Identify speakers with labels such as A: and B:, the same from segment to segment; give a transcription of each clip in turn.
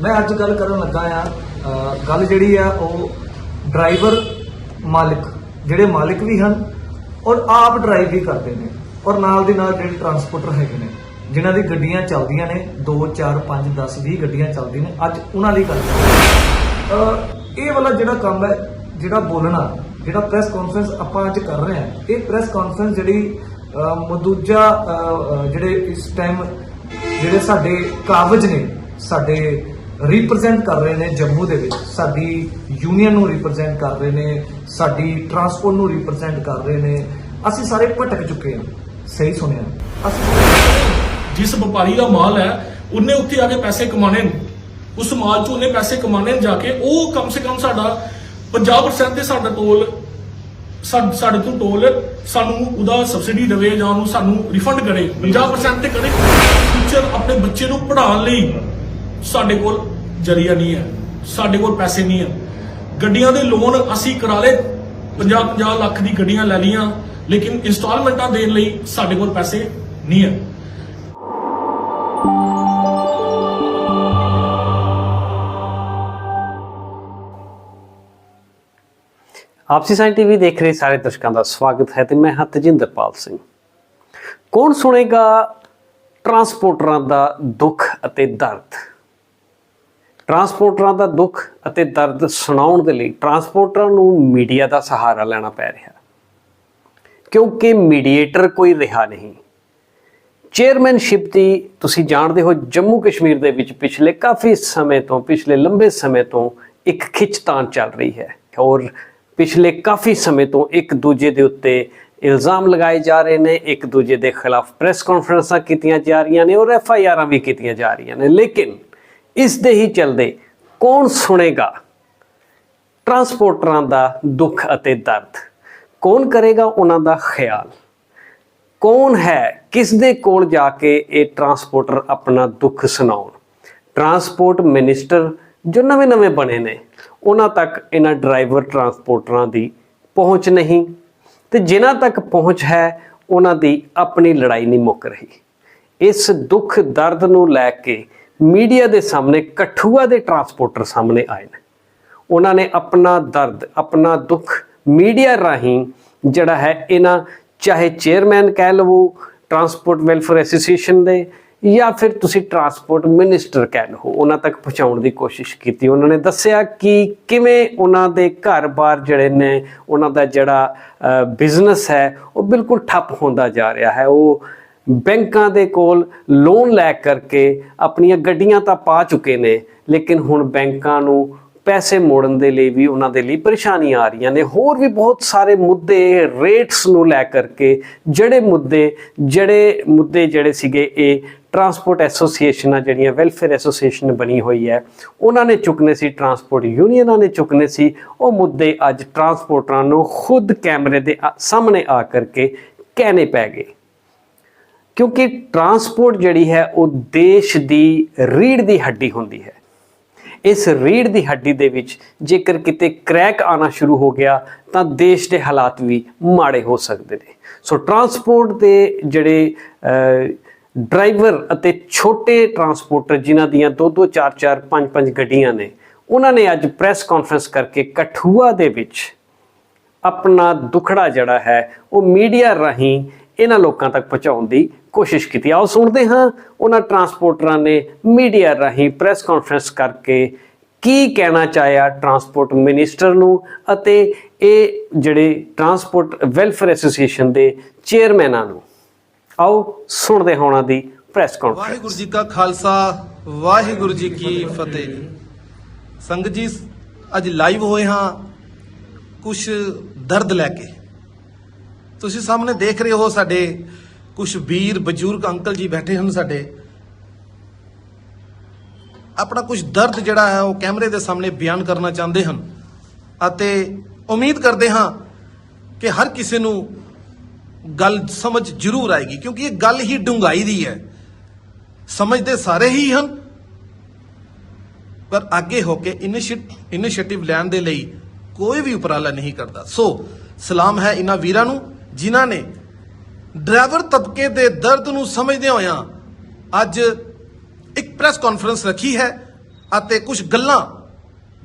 A: ਮੈਂ ਅੱਜ ਗੱਲ ਕਰਨ ਲੱਗਾ ਆ ਗੱਲ ਜਿਹੜੀ ਆ ਉਹ ਡਰਾਈਵਰ ਮਾਲਕ ਜਿਹੜੇ ਮਾਲਕ ਵੀ ਹਨ ਔਰ ਆਪ ਡਰਾਈਵ ਵੀ ਕਰਦੇ ਨੇ ਔਰ ਨਾਲ ਦੀ ਨਾਲ ਜਿਹੜੇ ਟਰਾਂਸਪੋਰਟਰ ਹੈਗੇ ਨੇ ਜਿਨ੍ਹਾਂ ਦੀ ਗੱਡੀਆਂ ਚੱਲਦੀਆਂ ਨੇ 2 4 5 10 20 ਗੱਡੀਆਂ ਚੱਲਦੀਆਂ ਨੇ ਅੱਜ ਉਹਨਾਂ ਦੀ ਗੱਲ ਅ, ਇਹ ਵਾਲਾ ਜਿਹੜਾ ਕੰਮ ਹੈ ਜਿਹੜਾ ਬੋਲਣਾ ਜਿਹੜਾ ਪ੍ਰੈਸ ਕਾਨਫਰੰਸ ਆਪਾਂ ਅੱਜ ਕਰ ਰਹੇ ਹਾਂ ਇਹ ਪ੍ਰੈਸ ਕਾਨਫਰੰਸ ਜਿਹੜੀ ਅ, ਮਦੂਜਾ ਜਿਹੜੇ ਇਸ ਟਾਈਮ ਜਿਹੜੇ ਸਾਡੇ ਕਾਬਜ ਨੇ ਸਾਡੇ ਰਿਪਰੈਜ਼ੈਂਟ ਕਰ ਰਹੇ ਨੇ ਜੰਮੂ ਦੇ ਵਿੱਚ। ਸਾਡੀ ਯੂਨੀਅਨ ਨੂੰ ਰਿਪਰੈਜ਼ੈਂਟ ਕਰ ਰਹੇ ਨੇ, ਸਾਡੀ ਟਰਾਂਸਪੋਰਟ ਨੂੰ ਰਿਪਰੈਜ਼ੈਂਟ ਕਰ ਰਹੇ ਨੇ। ਅਸੀਂ ਸਾਰੇ ਭਟਕ ਚੁੱਕੇ ਹਾਂ। ਸਹੀ ਸੁਣਿਆ। ਅਸੀਂ
B: ਜਿਸ ਵਪਾਰੀ ਦਾ ਮਾਲ ਹੈ, ਉਹਨੇ ਉੱਥੇ ਆ ਕੇ ਪੈਸੇ ਕਮਾਣੇ ਨੇ। ਉਸ ਮਾਲ 'ਚ ਉਹਨੇ ਪੈਸੇ ਕਮਾਣੇ ਨੇ ਜਾ ਕੇ। ਉਹ ਕਮ ਸੇ ਕਮ ਸਾਡਾ 50% ਤੇ ਸਾਡਾ ਟੋਲ ਸਾਡੇ ਤੋਂ ਟੋਲ ਸਾਨੂੰ ਉਹਦਾ ਸਬਸਿਡੀ ਦੇਵੇ ਜਾਂ ਉਹਨੂੰ ਸਾਨੂੰ ਰਿਫੰਡ ਕਰੇ। 50% ਤੇ ਕਰੇ। ਫਿਊਚਰ ਆਪਣੇ ਬੱਚੇ ਨੂੰ ਪੜ੍ਹਾਉਣ ਲਈ ਸਾਡੇ ਕੋਲ ਜਰੀਆ ਨਹੀਂ ਹੈ, ਸਾਡੇ ਕੋਲ ਪੈਸੇ ਨਹੀਂ ਹੈ। ਗੱਡੀਆਂ ਦੇ ਲੋਨ ਅਸੀਂ ਕਰਾ ਲਏ 50 50 ਲੱਖ ਦੀ ਗੱਡੀਆਂ ਲੈ ਲਈਆਂ, ਲੇਕਿਨ ਇੰਸਟਾਲਮੈਂਟਾਂ ਦੇਣ ਲਈ ਸਾਡੇ ਕੋਲ ਪੈਸੇ ਨਹੀਂ ਹੈ।
C: ਆਪਸੀ ਸਾਇੰਸ ਟੀਵੀ ਦੇਖ ਰਹੇ ਸਾਰੇ ਦਰਸ਼ਕਾਂ ਦਾ ਸਵਾਗਤ ਹੈ ਤੇ ਮੈਂ ਹਾਂ ਤਜਿੰਦਰਪਾਲ ਸਿੰਘ। ਕੌਣ ਸੁਣੇਗਾ ਟਰਾਂਸਪੋਰਟਰਾਂ ਦਾ ਦੁੱਖ ਅਤੇ ਦਰਦ? ਟਰਾਂਸਪੋਰਟਰਾਂ ਦਾ ਦੁੱਖ ਅਤੇ ਦਰਦ ਸੁਣਾਉਣ ਦੇ ਲਈ ਟਰਾਂਸਪੋਰਟਰਾਂ ਨੂੰ ਮੀਡੀਆ ਦਾ ਸਹਾਰਾ ਲੈਣਾ ਪੈ ਰਿਹਾ। ਕਿਉਂਕਿ ਮੀਡੀਏਟਰ ਕੋਈ ਰਿਹਾ ਨਹੀਂ। ਚੇਅਰਮੈਨਸ਼ਿਪ ਦੀ ਤੁਸੀਂ ਜਾਣਦੇ ਹੋ, ਜੰਮੂ ਕਸ਼ਮੀਰ ਦੇ ਵਿੱਚ ਪਿਛਲੇ ਕਾਫੀ ਸਮੇਂ ਤੋਂ, ਪਿਛਲੇ ਲੰਬੇ ਸਮੇਂ ਤੋਂ ਇੱਕ ਖਿੱਚਤਾਨ ਚੱਲ ਰਹੀ ਹੈ ਔਰ ਪਿਛਲੇ ਕਾਫੀ ਸਮੇਂ ਤੋਂ ਇੱਕ ਦੂਜੇ ਦੇ ਉੱਤੇ ਇਲਜ਼ਾਮ ਲਗਾਏ ਜਾ ਰਹੇ ਨੇ, ਇੱਕ ਦੂਜੇ ਦੇ ਖਿਲਾਫ ਪ੍ਰੈਸ ਕਾਨਫਰੰਸਾਂ ਕੀਤੀਆਂ ਜਾ ਰਹੀਆਂ ਨੇ ਔਰ ਐਫ ਆਈ ਆਰਾਂ ਵੀ ਕੀਤੀਆਂ ਜਾ ਰਹੀਆਂ ਨੇ। ਲੇਕਿਨ ਇਸ ਦੇ ਹੀ ਚਲਦੇ ਕੌਣ ਸੁਣੇਗਾ? ਟਰਾਂਸਪੋਰਟਰਾਂ ਦਾ ਦੁੱਖ ਅਤੇ ਦਰਦ। ਕੌਣ ਕਰੇਗਾ ਉਹਨਾਂ ਦਾ ਖਿਆਲ? ਕੌਣ ਹੈ? ਕਿਸ ਦੇ ਕੋਲ ਜਾ ਕੇ ਇਹ ਟਰਾਂਸਪੋਰਟਰ ਆਪਣਾ ਦੁੱਖ ਸੁਣਾਉਣ? ਟਰਾਂਸਪੋਰਟ ਮਿਨਿਸਟਰ ਜੋ ਨਵੇਂ-ਨਵੇਂ ਬਣੇ ਨੇ, ਉਹਨਾਂ ਤੱਕ ਇਹਨਾਂ ਡਰਾਈਵਰ ਟਰਾਂਸਪੋਰਟਰਾਂ ਦੀ ਪਹੁੰਚ ਨਹੀਂ ਤੇ ਜਿਨ੍ਹਾਂ ਤੱਕ ਪਹੁੰਚ ਹੈ, ਉਹਨਾਂ ਦੀ ਆਪਣੀ ਲੜਾਈ ਨਹੀਂ ਮੁੱਕ ਰਹੀ। ਇਸ ਦੁੱਖ ਦਰਦ ਨੂੰ ਲੈ ਕੇ ਮੀਡੀਆ ਦੇ ਸਾਹਮਣੇ ਕਠੂਆ ਦੇ ਟਰਾਂਸਪੋਰਟਰ ਸਾਹਮਣੇ ਆਏ ਨੇ। ਉਹਨਾਂ ਨੇ ਆਪਣਾ ਦਰਦ, ਆਪਣਾ ਦੁੱਖ ਮੀਡੀਆ ਰਾਹੀਂ ਜਿਹੜਾ ਹੈ ਇਹਨਾਂ ਚਾਹੇ ਚੇਅਰਮੈਨ ਕਹਿ ਲਵੋ, ਟਰਾਂਸਪੋਰਟ ਵੈਲਫੇਅਰ ਐਸੋਸੀਏਸ਼ਨ ਦੇ ਜਾਂ ਫਿਰ ਤੁਸੀਂ ਟਰਾਂਸਪੋਰਟ ਮਿਨਿਸਟਰ ਕਹਿ ਲਓ, ਉਹਨਾਂ ਤੱਕ ਪਹੁੰਚਾਉਣ ਦੀ ਕੋਸ਼ਿਸ਼ ਕੀਤੀ। ਉਹਨਾਂ ਨੇ ਦੱਸਿਆ ਕਿ ਕਿਵੇਂ ਉਹਨਾਂ ਦੇ ਘਰ-ਬਾਰ ਜਿਹੜੇ ਨੇ, ਉਹਨਾਂ ਦਾ ਜਿਹੜਾ ਬਿਜ਼ਨਸ ਹੈ, ਉਹ ਬਿਲਕੁਲ ਠੱਪ ਹੁੰਦਾ ਜਾ ਰਿਹਾ ਹੈ। ਉਹ ਬੈਂਕਾਂ ਦੇ ਕੋਲ ਲੋਨ ਲੈ ਕਰਕੇ ਆਪਣੀਆਂ ਗੱਡੀਆਂ ਤਾਂ ਪਾ ਚੁੱਕੇ ਨੇ, ਲੇਕਿਨ ਹੁਣ ਬੈਂਕਾਂ ਨੂੰ ਪੈਸੇ ਮੋੜਨ ਦੇ ਲਈ ਵੀ ਉਹਨਾਂ ਦੇ ਲਈ ਪਰੇਸ਼ਾਨੀਆਂ ਆ ਰਹੀਆਂ ਨੇ। ਹੋਰ ਵੀ ਬਹੁਤ ਸਾਰੇ ਮੁੱਦੇ ਰੇਟਸ ਨੂੰ ਲੈ ਕਰਕੇ, ਜਿਹੜੇ ਮੁੱਦੇ ਜਿਹੜੇ ਮੁੱਦੇ ਜਿਹੜੇ ਸੀਗੇ ਇਹ ਟਰਾਂਸਪੋਰਟ ਐਸੋਸੀਏਸ਼ਨ ਆ ਜਿਹੜੀਆਂ ਵੈਲਫੇਅਰ ਐਸੋਸੀਏਸ਼ਨ ਬਣੀ ਹੋਈ ਹੈ, ਉਹਨਾਂ ਨੇ ਚੁੱਕਨੇ ਸੀ, ਟਰਾਂਸਪੋਰਟ ਯੂਨੀਅਨਾਂ ਨੇ ਚੁੱਕਨੇ ਸੀ। ਉਹ ਮੁੱਦੇ ਅੱਜ ਟਰਾਂਸਪੋਰਟਰਾਂ ਨੂੰ ਖੁਦ ਕੈਮਰੇ ਦੇ ਸਾਹਮਣੇ ਆ ਕਰਕੇ ਕਹਿਣੇ ਪੈ ਗਏ। ਕਿਉਂਕਿ ਟਰਾਂਸਪੋਰਟ ਜਿਹੜੀ ਹੈ, ਉਹ ਦੇਸ਼ ਦੀ ਰੀੜ ਦੀ ਹੱਡੀ ਹੁੰਦੀ ਹੈ। ਇਸ ਰੀੜ ਦੀ ਹੱਡੀ ਦੇ ਵਿੱਚ ਜੇਕਰ ਕਿਤੇ ਕ੍ਰੈਕ ਆਣਾ ਸ਼ੁਰੂ ਹੋ ਗਿਆ, ਤਾਂ ਦੇਸ਼ ਦੇ ਹਾਲਾਤ ਵੀ ਮਾੜੇ ਹੋ ਸਕਦੇ ਨੇ। ਸੋ ਟਰਾਂਸਪੋਰਟ ਦੇ ਜਿਹੜੇ ਡਰਾਈਵਰ ਅਤੇ ਛੋਟੇ ਟਰਾਂਸਪੋਰਟਰ, ਜਿਨ੍ਹਾਂ ਦੀਆਂ 2 2 4 4 5 5 ਗੱਡੀਆਂ ਨੇ, ਉਹਨਾਂ ਨੇ ਅੱਜ ਪ੍ਰੈਸ ਕਾਨਫਰੰਸ ਕਰਕੇ ਕਠੂਆ ਦੇ ਵਿੱਚ ਆਪਣਾ ਦੁਖੜਾ ਜਿਹੜਾ ਹੈ, ਉਹ ਮੀਡੀਆ ਰਾਹੀਂ ਇਹਨਾਂ ਲੋਕਾਂ ਤੱਕ ਪਹੁੰਚਾਉਣ ਦੀ ਕੋਸ਼ਿਸ਼ ਕੀਤੀ। ਆਓ ਸੁਣਦੇ ਹਾਂ ਉਹਨਾਂ ਟਰਾਂਸਪੋਰਟਰਾਂ ਨੇ ਮੀਡੀਆ ਰਾਹੀਂ ਪ੍ਰੈਸ ਕਾਨਫਰੰਸ ਕਰਕੇ ਕੀ ਕਹਿਣਾ ਚਾਹਿਆ ਟਰਾਂਸਪੋਰਟ ਮਿਨਿਸਟਰ ਨੂੰ ਅਤੇ ਇਹ ਜਿਹੜੇ ਟਰਾਂਸਪੋਰਟ ਵੈਲਫੇਅਰ ਐਸੋਸੀਏਸ਼ਨ ਦੇ ਚੇਅਰਮੈਨਾਂ ਨੂੰ। ਆਓ ਸੁਣਦੇ ਹਾਂ ਉਹਨਾਂ ਦੀ ਪ੍ਰੈਸ ਕਾਨਫਰੰਸ।
D: ਵਾਹਿਗੁਰੂ ਜੀ ਕਾ ਖਾਲਸਾ, ਵਾਹਿਗੁਰੂ ਜੀ ਕੀ ਫਤਿਹ। ਸੰਗਤ ਜੀ, ਅੱਜ ਲਾਈਵ ਹੋਏ ਹਾਂ ਕੁਝ ਦਰਦ ਲੈ ਕੇ। ਤੁਸੀਂ ਸਾਹਮਣੇ ਦੇਖ ਰਹੇ ਹੋ ਸਾਡੇ ਕੁਝ ਵੀਰ ਬਜ਼ੁਰਗ ਅੰਕਲ ਜੀ ਬੈਠੇ ਹਨ ਸਾਡੇ। ਆਪਣਾ ਕੁਝ ਦਰਦ ਜਿਹੜਾ ਹੈ ਉਹ ਕੈਮਰੇ ਦੇ ਸਾਹਮਣੇ ਬਿਆਨ ਕਰਨਾ ਚਾਹੁੰਦੇ ਹਨ ਅਤੇ ਉਮੀਦ ਕਰਦੇ ਹਾਂ ਕਿ ਹਰ ਕਿਸੇ ਨੂੰ ਗੱਲ ਸਮਝ ਜ਼ਰੂਰ ਆਏਗੀ, ਕਿਉਂਕਿ ਇਹ ਗੱਲ ਹੀ ਡੂੰਘਾਈ ਦੀ ਹੈ। ਸਮਝਦੇ ਸਾਰੇ ਹੀ ਹਨ, ਪਰ ਅੱਗੇ ਹੋ ਕੇ ਇਨੀਸ਼ੀਏਟਿਵ ਲੈਣ ਦੇ ਲਈ ਕੋਈ ਵੀ ਉਪਰਾਲਾ ਨਹੀਂ ਕਰਦਾ। ਸੋ ਸਲਾਮ ਹੈ ਇਹਨਾਂ ਵੀਰਾਂ ਨੂੰ, ਜਿਨ੍ਹਾਂ ਨੇ ਡਰਾਈਵਰ ਤਬਕੇ ਦੇ ਦਰਦ ਨੂੰ ਸਮਝਦੇ ਹੋਇਆਂ ਅੱਜ ਇੱਕ ਪ੍ਰੈਸ ਕਾਨਫਰੰਸ ਰੱਖੀ ਹੈ ਅਤੇ ਕੁਝ ਗੱਲਾਂ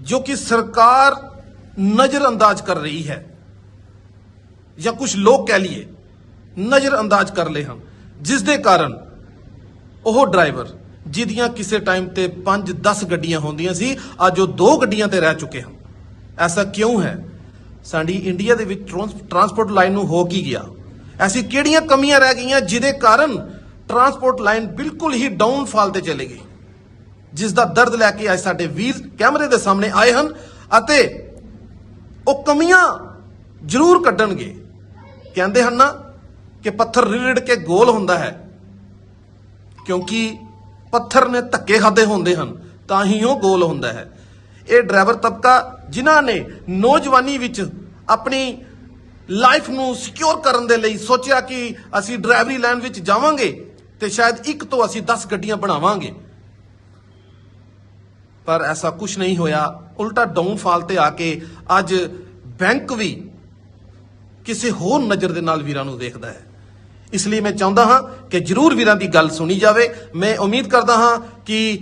D: ਜੋ ਕਿ ਸਰਕਾਰ ਨਜ਼ਰਅੰਦਾਜ਼ ਕਰ ਰਹੀ ਹੈ ਜਾਂ ਕੁਝ ਲੋਕ ਕਹਿ ਲਈਏ ਨਜ਼ਰਅੰਦਾਜ਼ ਕਰ ਲਏ ਹਨ, ਜਿਸ ਦੇ ਕਾਰਨ ਉਹ ਡਰਾਈਵਰ ਜਿਹਦੀਆਂ ਕਿਸੇ ਟਾਈਮ ਤੇ 5-10 ਗੱਡੀਆਂ ਹੁੰਦੀਆਂ ਸੀ, ਅੱਜ ਉਹ ਦੋ ਗੱਡੀਆਂ ਤੇ ਰਹਿ ਚੁੱਕੇ ਹਨ। ਐਸਾ ਕਿਉਂ ਹੈ? ਸਾਡੀ ਇੰਡੀਆ ਦੇ ਵਿੱਚ ਟਰਾਂਸ- ਟਰਾਂਸਪੋਰਟ ਲਾਈਨ ਨੂੰ ਹੋ ਕੀ ਗਿਆ? ਐਸੀ ਕਿਹੜੀਆਂ ਕਮੀਆਂ ਰਹਿ ਗਈਆਂ ਜਿਹਦੇ ਕਾਰਨ ਟਰਾਂਸਪੋਰਟ ਲਾਈਨ ਬਿਲਕੁਲ ਹੀ ਡਾਊਨਫਾਲ ਤੇ ਚਲੇ ਗਈ ਜਿਸ ਦਾ ਦਰਦ ਲੈ ਕੇ ਅੱਜ ਸਾਡੇ ਵੀਰ ਕੈਮਰੇ ਦੇ ਸਾਹਮਣੇ ਆਏ ਹਨ ਅਤੇ ਉਹ ਕਮੀਆਂ ਜ਼ਰੂਰ ਕੱਢਣਗੇ ਕਹਿੰਦੇ ਹਨ ਨਾ ਕਿ ਪੱਥਰ ਰਿੜ ਕੇ ਗੋਲ ਹੁੰਦਾ ਹੈ ਕਿਉਂਕਿ ਪੱਥਰ ਨੇ ਧੱਕੇ ਖਾਦੇ ਹੁੰਦੇ ਹਨ ਤਾਂ ਹੀ ਉਹ ਗੋਲ ਹੁੰਦਾ ਹੈ ਇਹ ਡਰਾਈਵਰ ਤਬਕਾ ਜਿਨ੍ਹਾਂ ਨੇ ਨੌਜਵਾਨੀ ਵਿੱਚ ਆਪਣੀ ਲਾਈਫ ਨੂੰ ਸਿਕਿਉਰ ਕਰਨ ਦੇ ਲਈ ਸੋਚਿਆ ਕਿ ਅਸੀਂ ਡਰਾਈਵਰੀ ਲਾਈਨ ਵਿੱਚ ਜਾਵਾਂਗੇ ਤੇ ਸ਼ਾਇਦ ਇੱਕ ਤੋਂ ਅਸੀਂ 10 ਗੱਡੀਆਂ ਬਣਾਵਾਂਗੇ। ਪਰ ਐਸਾ ਕੁਝ ਨਹੀਂ ਹੋਇਆ। ਉਲਟਾ ਡਾਊਨਫਾਲ ਤੇ ਆ ਕੇ ਅੱਜ ਬੈਂਕ ਵੀ ਕਿਸੇ ਹੋਰ ਨਜ਼ਰ ਦੇ ਨਾਲ ਵੀਰਾਂ ਨੂੰ ਦੇਖਦਾ ਹੈ। ਇਸ ਲਈ ਮੈਂ ਚਾਹੁੰਦਾ ਹਾਂ ਕਿ ਜਰੂਰ ਵੀਰਾਂ ਦੀ ਗੱਲ ਸੁਣੀ ਜਾਵੇ। ਮੈਂ ਉਮੀਦ ਕਰਦਾ ਹਾਂ ਕਿ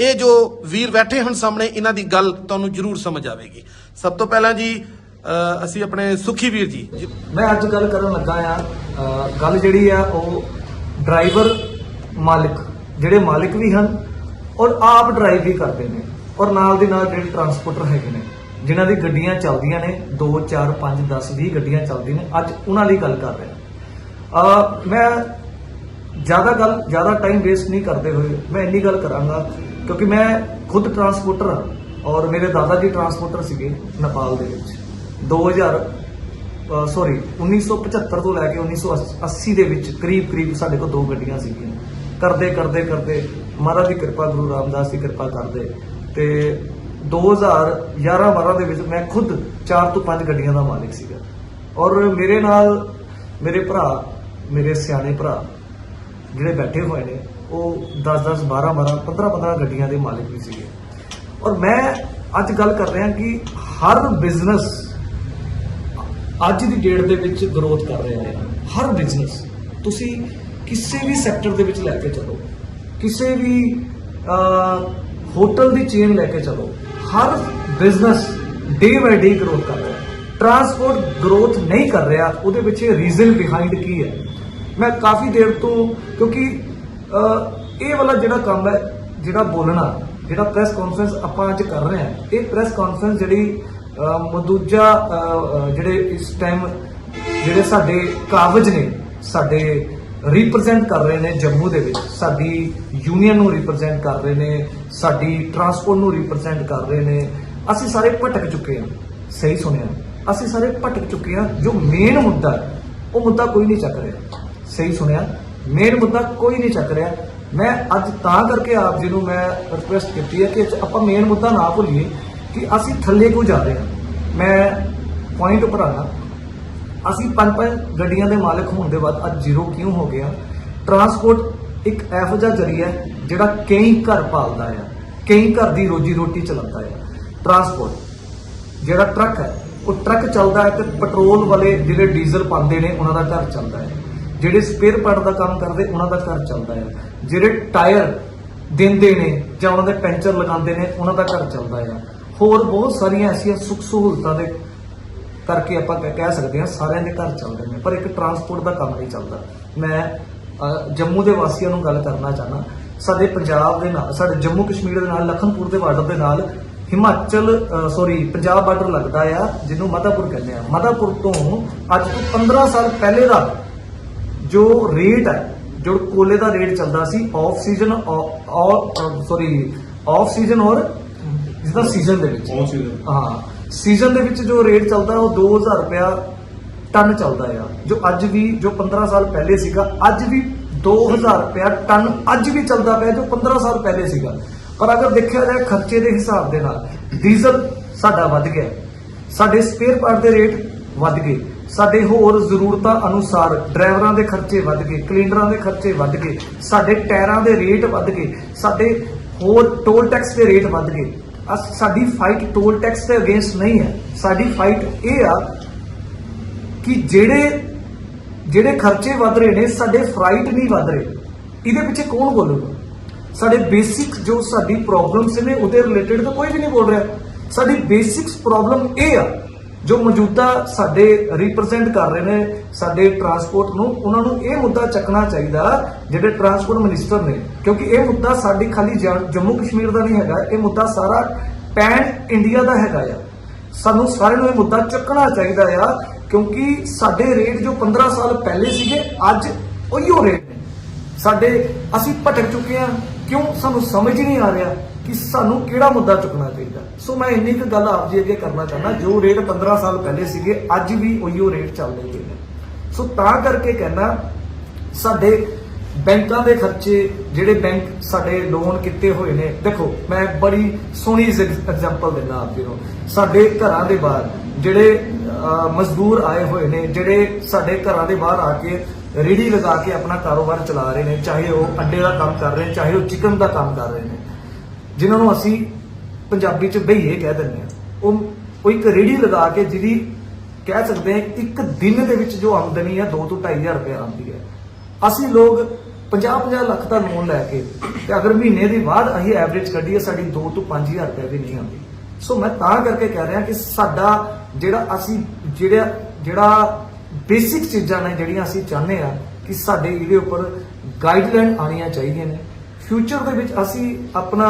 D: ਇਹ ਜੋ ਵੀਰ ਬੈਠੇ ਹਨ ਸਾਹਮਣੇ, ਇਹਨਾਂ ਦੀ ਗੱਲ ਤੁਹਾਨੂੰ ਜਰੂਰ ਸਮਝ ਆਵੇਗੀ। ਸਭ ਤੋਂ ਪਹਿਲਾਂ ਜੀ ਅਸੀਂ ਆਪਣੇ ਸੁਖੀ ਵੀਰ ਜੀ।
A: ਮੈਂ ਅੱਜ ਗੱਲ ਕਰਨ ਲੱਗਾ ਆ ਗੱਲ ਜਿਹੜੀ ਆ ਉਹ ਡਰਾਈਵਰ ਮਾਲਕ, ਜਿਹੜੇ ਮਾਲਕ ਵੀ ਹਨ ਔਰ ਆਪ ਡਰਾਈਵ ਵੀ ਕਰਦੇ ਨੇ ਔਰ ਨਾਲ ਦੀ ਨਾਲ ਜਿਹੜੇ ਟਰਾਂਸਪੋਰਟਰ ਹੈਗੇ ਨੇ, ਜਿਨ੍ਹਾਂ ਦੀ ਗੱਡੀਆਂ ਚੱਲਦੀਆਂ ਨੇ 2 4 5 10 20 ਗੱਡੀਆਂ ਚੱਲਦੀਆਂ ਨੇ, ਅੱਜ ਉਹਨਾਂ ਲਈ ਗੱਲ ਕਰ ਰਿਹਾ। ਅ ਮੈਂ ਜ਼ਿਆਦਾ ਗੱਲ, ਜ਼ਿਆਦਾ ਟਾਈਮ ਵੇਸਟ ਨਹੀਂ ਕਰਦੇ ਹੋਏ, ਮੈਂ ਇੰਨੀ ਗੱਲ ਕਰਾਂਗਾ, ਕਿਉਂਕਿ ਮੈਂ ਖੁਦ ਟਰਾਂਸਪੋਰਟਰ ਹਾਂ ਔਰ ਮੇਰੇ ਦਾਦਾ ਜੀ ਟਰਾਂਸਪੋਰਟਰ ਸੀਗੇ ਨੇਪਾਲ ਦੇ ਵਿੱਚ। 2000 ਸੌਰੀ 1975 ਤੋਂ ਲੈ ਕੇ 1980 ਦੇ ਵਿੱਚ ਕਰੀਬ ਕਰੀਬ ਸਾਡੇ ਕੋਲ ਦੋ ਗੱਡੀਆਂ ਸੀਗੀਆਂ। ਕਰਦੇ ਕਰਦੇ ਕਰਦੇ ਮਹਾਰਾਜ ਦੀ ਕਿਰਪਾ, ਗੁਰੂ ਰਾਮਦਾਸ ਦੀ ਕਿਰਪਾ ਕਰਦੇ ਤੇ 2011 12 ਦੇ ਵਿੱਚ ਮੈਂ ਖੁਦ 4 ਤੋਂ 5 ਗੱਡੀਆਂ ਦਾ ਮਾਲਕ ਸੀਗਾ। ਔਰ ਮੇਰੇ ਨਾਲ ਮੇਰੇ ਭਰਾ, ਮੇਰੇ ਸਿਆਣੇ ਭਰਾ ਜਿਹੜੇ ਬੈਠੇ ਹੋਏ ਨੇ, ਉਹ 10 10 12 12 15 15 ਗੱਡੀਆਂ ਦੇ ਮਾਲਕ ਵੀ ਸੀਗੇ। ਔਰ ਮੈਂ ਅੱਜ ਗੱਲ ਕਰ ਰਿਹਾ ਕਿ ਹਰ ਬਿਜ਼ਨਸ ਅੱਜ ਦੀ ਡੇਟ ਦੇ ਵਿੱਚ ਗਰੋਥ ਕਰ ਰਿਹਾ ਹੈ ਹਰ ਬਿਜ਼ਨਸ ਤੁਸੀਂ ਕਿਸੇ ਵੀ ਸੈਕਟਰ ਦੇ ਵਿੱਚ ਲੈ ਕੇ ਚੱਲੋ। ਕਿਸੇ ਵੀ ਹੋਟਲ ਦੀ ਚੇਨ ਲੈ ਕੇ ਚੱਲੋ। ਹਰ ਬਿਜ਼ਨਸ ਡੇ ਬਾਈ ਡੇ ਗਰੋਥ ਕਰ ਰਿਹਾ। ਟਰਾਂਸਪੋਰਟ ਗਰੋਥ ਨਹੀਂ ਕਰ ਰਿਹਾ, ਉਹਦੇ ਪਿੱਛੇ ਰੀਜ਼ਨ ਬਿਹਾਈਂਡ ਕੀ ਹੈ? ਮੈਂ ਕਾਫੀ ਦੇਰ ਤੋਂ, ਕਿਉਂਕਿ ਇਹ ਵਾਲਾ ਜਿਹੜਾ ਕੰਮ ਹੈ, ਜਿਹੜਾ ਬੋਲਣਾ, ਜਿਹੜਾ ਪ੍ਰੈਸ ਕਾਨਫਰੰਸ ਆਪਾਂ ਅੱਜ ਕਰ ਰਹੇ ਹਾਂ, ਇਹ ਪ੍ਰੈਸ ਕਾਨਫਰੰਸ ਜਿਹੜੀ ਦੂਜਾ ਜਿਹੜੇ ਇਸ ਟਾਈਮ ਜਿਹੜੇ ਸਾਡੇ ਕਾਬਜ ਨੇ, ਸਾਡੇ ਰਿਪਰੈਜ਼ੈਂਟ ਕਰ ਰਹੇ ਨੇ ਜੰਮੂ ਦੇ ਵਿੱਚ, ਸਾਡੀ ਯੂਨੀਅਨ ਨੂੰ ਰਿਪਰੈਜ਼ੈਂਟ ਕਰ ਰਹੇ ਨੇ, ਸਾਡੀ ਟਰਾਂਸਪੋਰਟ ਨੂੰ ਰਿਪਰੈਜ਼ੈਂਟ ਕਰ ਰਹੇ ਨੇ, ਅਸੀਂ ਸਾਰੇ ਭਟਕ ਚੁੱਕੇ ਹਾਂ। ਸਹੀ ਸੁਣਿਆ? ਅਸੀਂ ਸਾਰੇ ਭਟਕ ਚੁੱਕੇ ਹਾਂ। ਜੋ ਮੇਨ ਮੁੱਦਾ ਉਹ ਮੁੱਦਾ ਕੋਈ ਨਹੀਂ ਚੱਕ ਰਿਹਾ। ਸਹੀ ਸੁਣਿਆ? ਮੇਨ ਮੁੱਦਾ ਕੋਈ ਨਹੀਂ ਚੱਕ ਰਿਹਾ। ਮੈਂ ਅੱਜ ਤਾਂ ਕਰਕੇ ਆਪ ਜੀ ਨੂੰ ਮੈਂ ਰਿਕੁਐਸਟ ਕੀਤੀ ਹੈ ਕਿ ਆਪਾਂ ਮੇਨ ਮੁੱਦਾ ਨਾ ਭੁੱਲੀਏ। ਕਿ ਅਸੀਂ ਥੱਲੇ ਕਿਉਂ ਜਾ ਰਹੇ ਹਾਂ? ਮੈਂ ਪੁਆਇੰਟ ਉੱਪਰ ਆਣਾ ਅਸੀਂ ਪੰਜ ਪੰਜ ਗੱਡੀਆਂ ਦੇ ਮਾਲਕ ਹੋਣ ਦੇ ਬਾਅਦ ਅੱਜ ਜ਼ੀਰੋ ਕਿਉਂ ਹੋ ਗਿਆ ਟਰਾਂਸਪੋਰਟ ਇੱਕ ਇਹੋ ਜਿਹਾ ਜ਼ਰੀਆ ਹੈ ਜਿਹੜਾ ਕਈ ਘਰ ਪਾਲਦਾ ਆ ਕਈ ਘਰ ਦੀ ਰੋਜੀ ਰੋਟੀ ਚਲਾਉਂਦਾ ਆ ਟਰਾਂਸਪੋਰਟ ਜਿਹੜਾ ਟਰੱਕ ਹੈ, ਉਹ ਟਰੱਕ ਚੱਲਦਾ ਹੈ ਤੇ ਪੈਟਰੋਲ ਵਾਲੇ ਜਿਹੜੇ ਡੀਜ਼ਲ ਪਾਉਂਦੇ ਨੇ, ਉਹਨਾਂ ਦਾ ਘਰ ਚੱਲਦਾ ਹੈ। ਜਿਹੜੇ ਸਪੇਅਰ ਪਾਰਟ ਦਾ ਕੰਮ ਕਰਦੇ, ਉਹਨਾਂ ਦਾ ਘਰ ਚੱਲਦਾ ਹੈ। ਜਿਹੜੇ ਟਾਇਰ ਦਿੰਦੇ ਨੇ ਜਾਂ ਉਹਨਾਂ ਦੇ ਪੈਂਚਰ ਲਗਾਉਂਦੇ ਨੇ, ਉਹਨਾਂ ਦਾ ਘਰ ਚੱਲਦਾ ਹੈ। ਹੋਰ ਬਹੁਤ ਸਾਰੀਆਂ ਐਸੀਆਂ ਸੁੱਖ ਸਹੂਲਤਾਂ ਦੇ ਕਰਕੇ ਆਪਾਂ ਕਹਿ ਕਹਿ ਸਕਦੇ ਹਾਂ, ਸਾਰਿਆਂ ਦੇ ਘਰ ਚੱਲਦੇ ਨੇ। ਪਰ ਇੱਕ ਟਰਾਂਸਪੋਰਟ ਦਾ ਕੰਮ ਨਹੀਂ ਚੱਲਦਾ। ਮੈਂ ਜੰਮੂ ਦੇ ਵਾਸੀਆਂ ਨੂੰ ਗੱਲ ਕਰਨਾ ਚਾਹਨਾ ਸਾਡੇ ਪੰਜਾਬ ਦੇ ਨਾਲ, ਸਾਡੇ ਜੰਮੂ ਕਸ਼ਮੀਰ ਦੇ ਨਾਲ, ਲਖਨਪੁਰ ਦੇ ਬਾਰਡਰ ਦੇ ਨਾਲ ਹਿਮਾਚਲ ਸੌਰੀ ਪੰਜਾਬ ਬਾਰਡਰ ਲੱਗਦਾ ਆ, ਜਿਹਨੂੰ ਮਧਾਪੁਰ ਕਹਿੰਦੇ ਆ। ਮਧਾਪੁਰ ਤੋਂ ਅੱਜ ਤੋਂ 15 ਸਾਲ ਪਹਿਲੇ ਦਾ ਜੋ ਰੇਟ ਹੈ, ਜੋ ਕੋਲੇ ਦਾ ਰੇਟ ਚੱਲਦਾ ਸੀ ਆਫ ਸੀਜ਼ਨ ਔਰ ਸੌਰੀ ਆਫ ਸੀਜ਼ਨ ਔਰ ਜਿਹਦਾ ਸੀਜ਼ਨ ਦੇ ਵਿੱਚ। ਹਾਂ ਸੀਜ਼ਨ ਦੇ ਵਿੱਚ ਜੋ ਰੇਟ ਚੱਲਦਾ ਉਹ 2000 ਰੁਪਿਆ ਟਨ ਚੱਲਦਾ ਆ। ਜੋ ਅੱਜ ਵੀ ਜੋ 15 ਸਾਲ ਪਹਿਲੇ ਸੀਗਾ ਅੱਜ ਵੀ 2000 ਰੁਪਿਆ ਟਨ ਅੱਜ ਵੀ ਚੱਲਦਾ ਪਿਆ ਜੋ 15 ਸਾਲ ਪਹਿਲੇ ਸੀਗਾ। ਪਰ ਅਗਰ ਦੇਖਿਆ ਜਾਏ ਖਰਚੇ ਦੇ ਹਿਸਾਬ ਦੇ ਨਾਲ ਡੀਜ਼ਲ ਸਾਡਾ ਵੱਧ ਗਿਆ। ਸਾਡੇ ਸਪੇਅਰ ਪਾਰਟ ਦੇ ਰੇਟ ਵੱਧ ਗਏ। ਸਾਡੇ ਹੋਰ ਜ਼ਰੂਰਤਾਂ ਅਨੁਸਾਰ ਡਰਾਈਵਰਾਂ ਦੇ ਖਰਚੇ ਵੱਧ ਗਏ ਕਲੀਨਰਾਂ ਦੇ ਖਰਚੇ ਵੱਧ ਗਏ। ਸਾਡੇ ਟਾਇਰਾਂ ਦੇ ਰੇਟ ਵੱਧ ਗਏ। ਸਾਡੇ ਹੋਰ ਟੋਲ ਟੈਕਸ ਦੇ ਰੇਟ ਵੱਧ ਗਏ। ਅਸ, ਸਾਡੀ ਫਾਈਟ ਟੋਲ ਟੈਕਸ ਦੇ ਅਗੇਂਸਟ ਨਹੀਂ ਹੈ। ਸਾਡੀ ਫਾਈਟ ਇਹ ਆ ਕਿ ਜਿਹੜੇ ਜਿਹੜੇ ਖਰਚੇ ਵੱਧ ਰਹੇ ਨੇ, ਸਾਡੇ ਫਰਾਈਟ ਨਹੀਂ ਵੱਧ ਰਹੇ। ਇਹਦੇ ਪਿੱਛੇ ਕੌਣ ਬੋਲੂਗਾ? ਸਾਡੇ ਬੇਸਿਕ ਜੋ ਸਾਡੀ ਪ੍ਰੋਬਲਮਸ ਨੇ, ਉਹਦੇ ਰਿਲੇਟਡ ਤਾਂ ਕੋਈ ਵੀ ਨਹੀਂ ਬੋਲ ਰਿਹਾ। ਸਾਡੀ ਬੇਸਿਕਸ ਪ੍ਰੋਬਲਮ ਇਹ ਆ ਜੋ ਮੌਜੂਦਾ ਸਾਡੇ ਰਿਪਰੈਜ਼ੈਂਟ ਕਰ ਰਹੇ ਨੇ ਸਾਡੇ ਟਰਾਂਸਪੋਰਟ ਨੂੰ, ਉਹਨਾਂ ਨੂੰ ਇਹ ਮੁੱਦਾ ਚੱਕਣਾ ਚਾਹੀਦਾ ਜਿਹੜੇ ਟਰਾਂਸਪੋਰਟ ਮਿਨਿਸਟਰ ਨੇ। ਕਿਉਂਕਿ ਇਹ ਮੁੱਦਾ ਸਾਡੀ ਖਾਲੀ ਜੰਮੂ ਕਸ਼ਮੀਰ ਦਾ ਨਹੀਂ ਹੈਗਾ, ਇਹ ਮੁੱਦਾ ਸਾਰਾ ਪੈਨ ਇੰਡੀਆ ਦਾ ਹੈਗਾ ਆ। ਸਾਨੂੰ ਸਾਰਿਆਂ ਨੂੰ ਇਹ ਮੁੱਦਾ ਚੱਕਣਾ ਚਾਹੀਦਾ ਆ, ਕਿਉਂਕਿ ਸਾਡੇ ਰੇਟ ਜੋ 15 ਸਾਲ ਪਹਿਲੇ ਸੀਗੇ, ਅੱਜ ਉਹੀਓ ਰੇਟ ਨੇ। ਸਾਡੇ, ਅਸੀਂ ਭਟਕ ਚੁੱਕੇ ਹਾਂ ਕਿਉਂ? ਸਾਨੂੰ ਸਮਝ ਹੀ ਨਹੀਂ ਆ ਰਿਹਾ। ਕਿ ਸਾਨੂੰ ਕਿਹੜਾ ਮੁੱਦਾ ਚੁੱਕਣਾ ਚਾਹੀਦਾ। ਸੋ ਮੈਂ ਇੰਨੀ ਕੁ ਗੱਲ ਆਪ ਜੀ ਅੱਗੇ ਕਰਨਾ ਚਾਹੁੰਦਾ, ਜੋ ਰੇਟ 15 ਸਾਲ ਪਹਿਲੇ ਸੀਗੇ, ਅੱਜ ਵੀ ਉਹੀਓ ਰੇਟ ਚੱਲਦੇ ਪਏ ਨੇ। ਸੋ ਤਾਂ ਕਰਕੇ ਕਹਿੰਦਾ, ਸਾਡੇ ਬੈਂਕਾਂ ਦੇ ਖਰਚੇ, ਜਿਹੜੇ ਬੈਂਕ ਸਾਡੇ ਲੋਨ ਕੀਤੇ ਹੋਏ ਨੇ, ਦੇਖੋ, ਮੈਂ ਬੜੀ ਸੋਹਣੀ ਐਗਜ਼ਾਮਪਲ ਦਿੰਦਾ ਆਪ ਜੀ ਨੂੰ। ਸਾਡੇ ਘਰਾਂ ਦੇ ਬਾਹਰ, ਜਿਹੜੇ ਮਜ਼ਦੂਰ ਆਏ ਹੋਏ ਨੇ, ਜਿਹੜੇ ਸਾਡੇ ਘਰਾਂ ਦੇ ਬਾਹਰ ਆ ਕੇ ਰੇੜੀ ਲਗਾ ਕੇ ਆਪਣਾ ਕਾਰੋਬਾਰ ਚਲਾ ਰਹੇ ਨੇ, ਚਾਹੇ ਉਹ ਅੰਡੇ ਦਾ ਕੰਮ ਕਰ ਰਹੇ ਨੇ, ਚਾਹੇ ਉਹ ਚਿਕਨ ਦਾ ਕੰਮ ਕਰ ਰਹੇ ਨੇ। ਜਿਨ੍ਹਾਂ ਨੂੰ ਅਸੀਂ ਪੰਜਾਬੀ ਚ ਬਈਏ ਕਹਿ ਦਿੰਦੇ ਆ ਉਹ ਉਹ ਇੱਕ ਰੇੜੀ ਲਗਾ ਕੇ ਜਿਹਦੀ ਕਹਿ ਸਕਦੇ ਆ ਇੱਕ ਦਿਨ ਦੇ ਵਿੱਚ ਜੋ ਆਮਦਨੀ ਹੈ 2 ਤੋਂ 2500 ਰੁਪਏ ਆਉਂਦੀ ਹੈ। ਅਸੀਂ ਲੋਕ 50-50 ਲੱਖ ਦਾ ਲੋਨ ਲੈ ਕੇ ਤੇ ਅਗਰ ਮਹੀਨੇ ਦੀ ਬਾਅਦ ਅਸੀਂ ਐਵਰੇਜ ਕੱਢੀਏ, ਸਾਡੀ 2 ਤੋਂ 5000 ਰੁਪਏ ਵੀ ਨਹੀਂ ਆਉਂਦੀ। ਸੋ ਮੈਂ ਤਾਂ ਕਰਕੇ ਕਹਿ ਰਿਹਾ ਕਿ ਸਾਡਾ ਜਿਹੜਾ ਅਸੀਂ ਜਿਹੜਾ ਜਿਹੜਾ ਬੇਸਿਕ ਚੀਜ਼ਾਂ ਨੇ ਜਿਹੜੀਆਂ ਅਸੀਂ ਚਾਹੁੰਦੇ ਆ ਕਿ ਸਾਡੇ ਇਹਦੇ ਉੱਪਰ ਗਾਈਡਲਾਈਨ ਆਉਣੀਆਂ ਚਾਹੀਦੀਆਂ ਨੇ। ਫਿਊਚਰ ਦੇ ਵਿੱਚ ਅਸੀਂ ਆਪਣਾ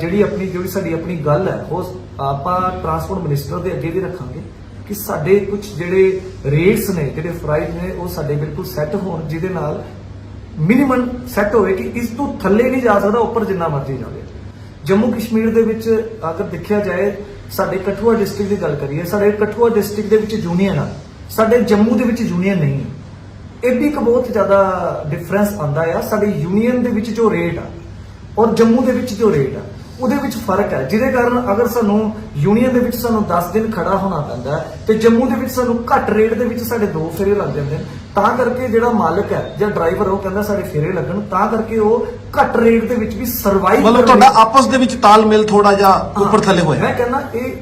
A: ਜਿਹੜੀ ਆਪਣੀ, ਜਿਹੜੀ ਸਾਡੀ ਆਪਣੀ ਗੱਲ ਹੈ, ਉਹ ਆਪਾਂ ਟਰਾਂਸਪੋਰਟ ਮਿਨਿਸਟਰ ਦੇ ਅੱਗੇ ਵੀ ਰੱਖਾਂਗੇ ਕਿ ਸਾਡੇ ਕੁਝ ਜਿਹੜੇ ਰੇਟਸ ਨੇ, ਜਿਹੜੇ ਪ੍ਰਾਈਸ ਨੇ, ਉਹ ਸਾਡੇ ਬਿਲਕੁਲ ਸੈੱਟ ਹੋਣ, ਜਿਹਦੇ ਨਾਲ ਮਿਨੀਮਮ ਸੈੱਟ ਹੋਵੇ ਕਿ ਇਸ ਤੋਂ ਥੱਲੇ ਨਹੀਂ ਜਾ ਸਕਦਾ, ਉੱਪਰ ਜਿੰਨਾ ਮਰਜ਼ੀ ਜਾਵੇ। ਜੰਮੂ ਕਸ਼ਮੀਰ ਦੇ ਵਿੱਚ ਅਗਰ ਦੇਖਿਆ ਜਾਏ, ਸਾਡੇ ਕਠੂਆ ਡਿਸਟ੍ਰਿਕਟ ਦੀ ਗੱਲ ਕਰੀਏ, ਸਾਡੇ ਕਠੂਆ ਡਿਸਟ੍ਰਿਕਟ ਦੇ ਵਿੱਚ ਯੂਨੀਅਨ ਆ। ਸਾਡੇ ਜੰਮੂ ਦੇ ਵਿੱਚ ਯੂਨੀਅਨ ਨਹੀਂ ਹੈ ਇਹ ਵੀ ਇੱਕ ਬਹੁਤ ਜ਼ਿਆਦਾ ਡਿਫਰੈਂਸ ਆਂਦਾ ਆ। ਸਾਡੇ ਯੂਨੀਅਨ ਦੇ ਵਿੱਚ ਜੋ ਰੇਟ ਆ ਔਰ ਜੰਮੂ ਦੇ ਵਿੱਚ ਜੋ ਰੇਟ ਆ ਉਹਦੇ ਵਿੱਚ ਫ਼ਰਕ ਹੈ। ਜਿਹਦੇ ਕਾਰਨ ਅਗਰ ਸਾਨੂੰ ਯੂਨੀਅਨ ਦੇ ਵਿੱਚ ਸਾਨੂੰ 10 ਦਿਨ ਖੜਾ ਹੋਣਾ ਪੈਂਦਾ ਤੇ ਜੰਮੂ ਦੇ ਵਿੱਚ ਸਾਨੂੰ ਘੱਟ ਰੇਟ ਦੇ ਵਿੱਚ ਸਾਡੇ ਦੋ ਫੇਰੇ ਲੱਗ ਜਾਂਦੇ ਨੇ ਤਾਂ ਕਰਕੇ ਜਿਹੜਾ ਮਾਲਕ ਹੈ ਜਾਂ ਡਰਾਈਵਰ ਉਹ ਕਹਿੰਦਾ ਸਾਡੇ ਫੇਰੇ ਲੱਗਣ ਤਾਂ ਕਰਕੇ ਉਹ ਘੱਟ ਰੇਟ ਦੇ ਵਿੱਚ ਵੀ ਸਰਵਾਈਵ
D: ਮਤਲਬ ਤੁਹਾਡਾ ਆਪਸ ਦੇ ਵਿੱਚ ਤਾਲਮੇਲ ਥੋੜਾ ਜਿਹਾ ਉੱਪਰ ਥੱਲੇ ਹੋਇਆ।
A: ਮੈਂ ਕਹਿੰਦਾ ਇਹ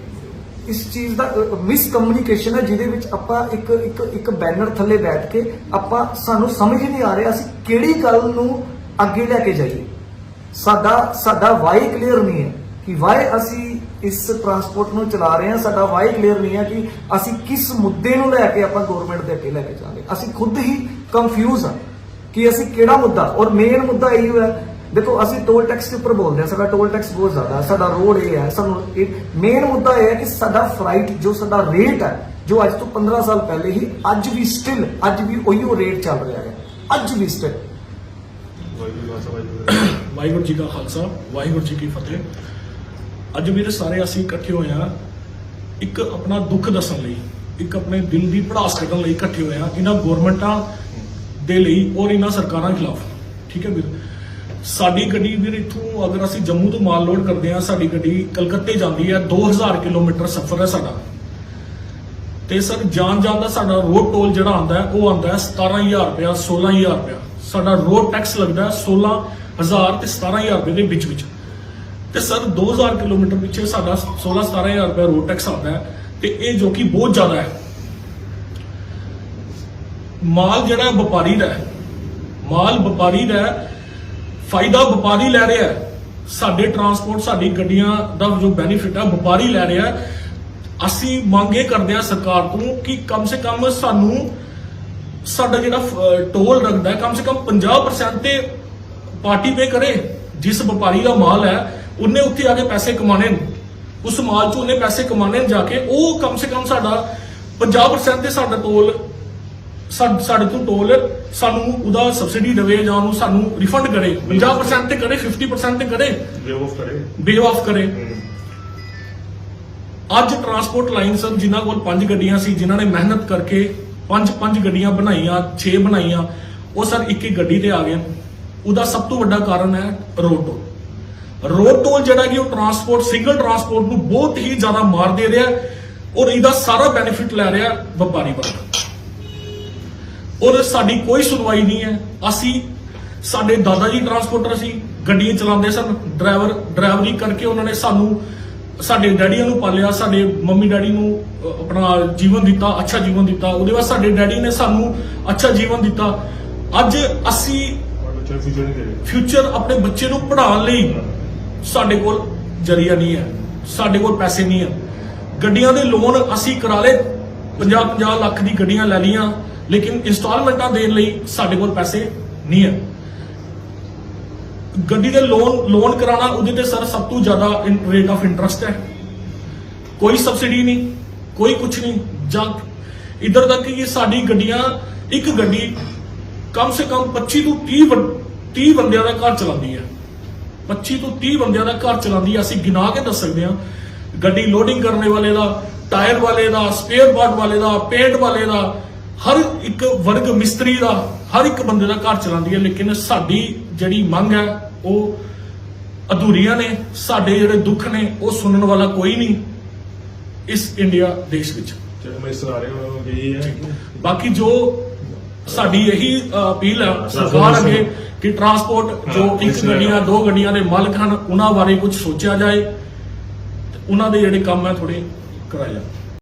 A: ਇਸ ਚੀਜ਼ ਦਾ ਮਿਸ ਕਮਿਊਨੀਕੇਸ਼ਨ ਹੈ ਜਿਹਦੇ ਵਿੱਚ ਆਪਾਂ ਇੱਕ ਇੱਕ ਇੱਕ ਬੈਨਰ ਥੱਲੇ ਬੈਠ ਕੇ ਆਪਾਂ ਸਾਨੂੰ ਸਮਝ ਹੀ ਨਹੀਂ ਆ ਰਿਹਾ ਅਸੀਂ ਕਿਹੜੀ ਗੱਲ ਨੂੰ ਅੱਗੇ ਲੈ ਕੇ ਜਾਈਏ। ਸਾਡਾ ਸਾਡਾ ਵਾਈ ਕਲੀਅਰ ਨਹੀਂ ਹੈ ਕਿ ਵਾਈ ਅਸੀਂ ਇਸ ਟਰਾਂਸਪੋਰਟ ਨੂੰ ਚਲਾ ਰਹੇ ਹਾਂ, ਸਾਡਾ ਵਾਈ ਕਲੀਅਰ ਨਹੀਂ ਹੈ ਕਿ ਅਸੀਂ ਕਿਸ ਮੁੱਦੇ ਨੂੰ ਲੈ ਕੇ ਆਪਾਂ ਗਵਰਨਮੈਂਟ ਦੇ ਅੱਗੇ ਲੈ ਕੇ ਜਾਵਾਂਗੇ ਅਸੀਂ ਖੁਦ ਹੀ ਕੰਫਿਊਜ਼ ਹਾਂ ਕਿ ਅਸੀਂ ਕਿਹੜਾ ਮੁੱਦਾ, ਔਰ ਮੇਨ ਮੁੱਦਾ ਇਹ ਹੈ ਦੇਖੋ ਅਸੀਂ ਟੋਲ ਟੈਕਸ ਦੇ ਉੱਪਰ ਬੋਲਦੇ ਹਾਂ, ਸਾਡਾ ਟੋਲ ਟੈਕਸ ਬਹੁਤ ਜ਼ਿਆਦਾ ਹੈ, ਸਾਡਾ ਰੋਡ ਇਹ ਹੈ, ਸਾਨੂੰ ਇਹ ਮੇਨ ਮੁੱਦਾ ਇਹ ਹੈ ਕਿ ਸਾਡਾ ਫਲਾਈਟ ਜੋ ਸਾਡਾ ਰੇਟ ਹੈ, ਜੋ ਅੱਜ ਤੋਂ 15 ਸਾਲ ਪਹਿਲੇ ਹੀ ਅੱਜ ਵੀ ਸਟਿਲ ਅੱਜ ਵੀ ਉਹੀਓ ਰੇਟ ਚੱਲ ਰਿਹਾ ਹੈ, ਅੱਜ ਵੀ ਸਟਿਲ
B: ਵਾਹਿਗੁਰੂ ਜੀ ਕਾ ਖਾਲਸਾ। ਵਾਹਿਗੁਰੂ ਜੀ ਕੀ ਫਤਿਹ। ਅੱਜ ਵੀਰ ਸਾਰੇ ਅਸੀਂ ਇਕੱਠੇ ਹੋਏ ਆ ਇੱਕ ਆਪਣਾ ਦੁੱਖ ਦੱਸਣ ਲਈ, ਇੱਕ ਆਪਣੇ ਦਿਲ ਦੀ ਭੜਾਸ ਕੱਢਣ ਲਈ ਇਕੱਠੇ ਹੋਏ ਆ ਇਹਨਾਂ ਗਵਰਨਮੈਂਟਾਂ ਦੇ ਲਈ ਔਰ ਇਹਨਾਂ ਸਰਕਾਰਾਂ ਖਿਲਾਫ। ਠੀਕ ਹੈ ਵੀਰ? ਸਾਡੀ ਗੱਡੀ ਵੀਰ ਇੱਥੋਂ ਅਗਰ ਅਸੀਂ ਜੰਮੂ ਤੋਂ ਮਾਲ ਲੋਡ ਕਰਦੇ ਆ ਸਾਡੀ ਗੱਡੀ ਕਲਕੱਤੇ ਜਾਂਦੀ ਹੈ। 2000 ਕਿਲੋਮੀਟਰ ਸਫ਼ਰ ਹੈ ਸਾਡਾ। ਤੇ ਸਰ ਜਾਣ ਜਾਣ ਦਾ ਸਾਡਾ ਰੋਡ ਟੋਲ ਜਿਹੜਾ ਆਂਦਾ ਹੈ, ਉਹ ਆਂਦਾ ਹੈ 17000 ਰੁਪਇਆ 16000 ਰੁਪਇਆ। ਸਾਡਾ ਰੋਡ ਟੈਕਸ ਲੱਗਦਾ ਹੈ 16000 ਤੇ 17000 ਰੁਪਏ ਦੇ ਵਿੱਚ ਵਿੱਚ। ਤੇ ਸਰ 2000 ਕਿਲੋਮੀਟਰ ਪਿੱਛੇ ਸਾਡਾ 16 17000 ਰੁਪਏ ਰੋਡ ਟੈਕਸ ਆਉਂਦਾ ਹੈ ਤੇ ਇਹ ਜੋ ਕਿ ਬਹੁਤ ਜ਼ਿਆਦਾ ਹੈ। ਮਾਲ ਜਿਹੜਾ ਵਪਾਰੀ ਦਾ ਹੈ, ਮਾਲ ਵਪਾਰੀ ਦਾ ਫਾਇਦਾ ਵਪਾਰੀ ਲੈ ਰਿਹਾ ਸਾਡੇ ਟਰਾਂਸਪੋਰਟ ਸਾਡੀ ਗੱਡੀਆਂ ਦਾ ਜੋ ਬੈਨੀਫਿਟ ਹੈ ਵਪਾਰੀ ਲੈ ਰਿਹਾ ਅਸੀਂ ਮੰਗ ਇਹ ਕਰਦੇ ਹਾਂ ਸਰਕਾਰ ਤੋਂ ਕਿ ਕਮ ਸੇ ਕਮ ਸਾਨੂੰ ਸਾਡਾ ਜਿਹੜਾ ਟੋਲ ਲੱਗਦਾ ਹੈ ਕਮ ਸੇ ਕਮ 50% ਤੇ ਪਾਰਟੀ ਪੇ ਕਰੇ ਜਿਸ ਵਪਾਰੀ ਦਾ ਮਾਲ ਹੈ ਉਹਨੇ ਉੱਥੇ ਆ ਕੇ ਪੈਸੇ ਕਮਾਣੇ ਨੇ। ਉਸ ਮਾਲ 'ਚ ਉਹਨੇ ਪੈਸੇ ਕਮਾਣੇ ਨੇ ਜਾ ਕੇ ਉਹ ਕਮ ਸੇ ਕਮ ਸਾਡਾ 50% ਤੇ ਸਾਡਾ ਟੋਲ ਸਾਡੇ ਤੋਂ ਟੋਲ ਸਾਨੂੰ ਉਹਦਾ ਸਬਸਿਡੀ ਦੇਵੇ ਜਾਂ ਉਹਨੂੰ ਸਾਨੂੰ ਰਿਫੰਡ ਕਰੇ। 50% ਤੇ ਕਰੇ 50% ਤੇ ਕਰੇ।
E: ਬੇਵਕੂਫ ਕਰੇ।
B: ਬੇ ਆਫ ਕਰੇ। ਅੱਜ ਟਰਾਂਸਪੋਰਟ ਲਾਈਨ ਸਰ ਜਿਨ੍ਹਾਂ ਕੋਲ ਪੰਜ ਗੱਡੀਆਂ ਸੀ ਜਿਨ੍ਹਾਂ ਨੇ ਮਿਹਨਤ ਕਰਕੇ ਪੰਜ ਪੰਜ ਗੱਡੀਆਂ ਬਣਾਈਆਂ 6 ਬਣਾਈਆਂ। ਉਹ ਸਰ ਇੱਕ ਇੱਕ ਗੱਡੀ ਤੇ ਆ ਗਏ। ਉਹਦਾ ਸਭ ਤੋਂ ਵੱਡਾ ਕਾਰਨ ਹੈ ਰੋਡ ਟੋਲ। ਰੋਡ ਟੋਲ ਜਿਹੜਾ ਕਿ ਉਹ ਟਰਾਂਸਪੋਰਟ ਸਿੰਗਲ ਟਰਾਂਸਪੋਰਟ ਨੂੰ ਬਹੁਤ ਹੀ ਜ਼ਿਆਦਾ ਮਾਰ ਦੇ ਰਿਹਾ ਔਰ ਇਹਦਾ ਸਾਰਾ ਬੈਨੀਫਿਟ ਲੈ ਰਿਹਾ ਵਪਾਰੀ ਵਰਗ ਔਰ ਸਾਡੀ ਕੋਈ ਸੁਣਵਾਈ ਨਹੀਂ ਹੈ। ਅਸੀਂ, ਸਾਡੇ ਦਾਦਾ ਜੀ ਟਰਾਂਸਪੋਰਟਰ ਸੀ ਗੱਡੀਆਂ ਚਲਾਉਂਦੇ ਸਨ। ਡਰਾਈਵਰ, ਡਰਾਈਵਰੀ ਕਰਕੇ ਉਹਨਾਂ ਨੇ ਸਾਨੂੰ ਸਾਡੇ ਡੈਡੀ ਨੂੰ ਪਾਲਿਆ, ਸਾਡੇ ਮੰਮੀ ਡੈਡੀ ਨੂੰ ਆਪਣਾ ਜੀਵਨ ਦਿੱਤਾ, ਅੱਛਾ ਜੀਵਨ ਦਿੱਤਾ। ਉਹਦੇ ਬਾਅਦ ਸਾਡੇ ਡੈਡੀ ਨੇ ਸਾਨੂੰ ਅੱਛਾ ਜੀਵਨ ਦਿੱਤਾ। ਅੱਜ ਅਸੀਂ
E: ਫਿਊਚਰ
B: ਆਪਣੇ ਬੱਚੇ ਨੂੰ ਪੜ੍ਹਾਉਣ ਲਈ ਸਾਡੇ ਕੋਲ ਜਰੀਆ ਨਹੀਂ ਹੈ। ਸਾਡੇ ਕੋਲ ਪੈਸੇ ਨਹੀਂ ਹੈ। ਗੱਡੀਆਂ ਦੇ ਲੋਨ ਅਸੀਂ ਕਰਾ ਲਏ। 50 50 ਲੱਖ ਦੀ ਗੱਡੀਆਂ ਲੈ ਲਈਆਂ। ਲੇਕਿਨ ਇੰਸਟਾਲਮੈਂਟਾਂ ਦੇਣ ਲਈ ਸਾਡੇ ਕੋਲ ਪੈਸੇ ਨਹੀਂ ਹੈ। ਗੱਡੀ ਦੇ ਲੋਨ ਲੋਨ ਕਰਾਣਾ ਉਹਦੇ ਤੇ ਸਰ ਸਭ ਤੋਂ ਜ਼ਿਆਦਾ ਰੇਟ ਆਫ ਇੰਟਰਸਟ ਹੈ। ਕੋਈ ਸਬਸਿਡੀ ਨਹੀਂ, ਕੋਈ ਕੁਝ ਨਹੀਂ, ਜਾਂ ਇਧਰ ਤੱਕ ਕਿ ਸਾਡੀ ਗੱਡੀਆਂ, ਇੱਕ ਗੱਡੀ ਕਮ ਸੇ ਕਮ 25 ਤੋਂ 30 30 ਬੰਦਿਆਂ ਦਾ ਘਰ ਚਲਾਉਂਦੀ ਹੈ। 25 ਤੋਂ 30 ਬੰਦਿਆਂ ਦਾ ਘਰ ਚਲਾਉਂਦੀ ਹੈ। ਅਸੀਂ ਗਿਣਾ ਕੇ ਦੱਸ ਸਕਦੇ ਹਾਂ, ਗੱਡੀ ਲੋਡਿੰਗ ਕਰਨੇ ਵਾਲੇ ਦਾ ਟਾਇਰ ਵਾਲੇ ਦਾ ਸਪੇਅਰ ਪਾਰਟ ਵਾਲੇ ਦਾ ਪੇਂਟ ਵਾਲੇ ਦਾ, ਹਰ ਇੱਕ ਵਰਗ ਮਿਸਤਰੀ ਦਾ, ਹਰ ਇੱਕ ਬੰਦੇ ਦਾ ਘਰ ਚਲਾਉਂਦੀ ਹੈ। ਲੇਕਿਨ ਸਾਡੀ ਜਿਹੜੀ ਮੰਗ ਹੈ ਉਹ ਅਧੂਰੀਆਂ ਨੇ ਸਾਡੇ ਜਿਹੜੇ ਦੁੱਖ ਨੇ ਉਹ ਸੁਣਨ ਵਾਲਾ ਕੋਈ ਨਹੀਂ ਇਸ ਇੰਡੀਆ ਦੇਸ਼ ਵਿੱਚ।
E: ਚਲੋ ਮੈਂ ਸੁਣਾ ਰਿਹਾ ਹਾਂ ਇਹ ਹੈ
B: ਬਾਕੀ ਜੋ ਸਾਡੀ ਇਹੀ ਅਪੀਲ ਹੈ ਸਰਕਾਰ ਅੱਗੇ ਕਿ ਟਰਾਂਸਪੋਰਟ ਜੋ ਇੱਕ ਗੱਡੀਆਂ ਦੋ ਗੱਡੀਆਂ ਦੇ ਮਾਲਕ ਹਨ ਉਹਨਾਂ ਬਾਰੇ ਕੁਝ ਸੋਚਿਆ ਜਾਏ ਉਹਨਾਂ ਦੇ ਜਿਹੜੇ ਕੰਮ ਹੈ ਥੋੜੇ ਜਾਣ।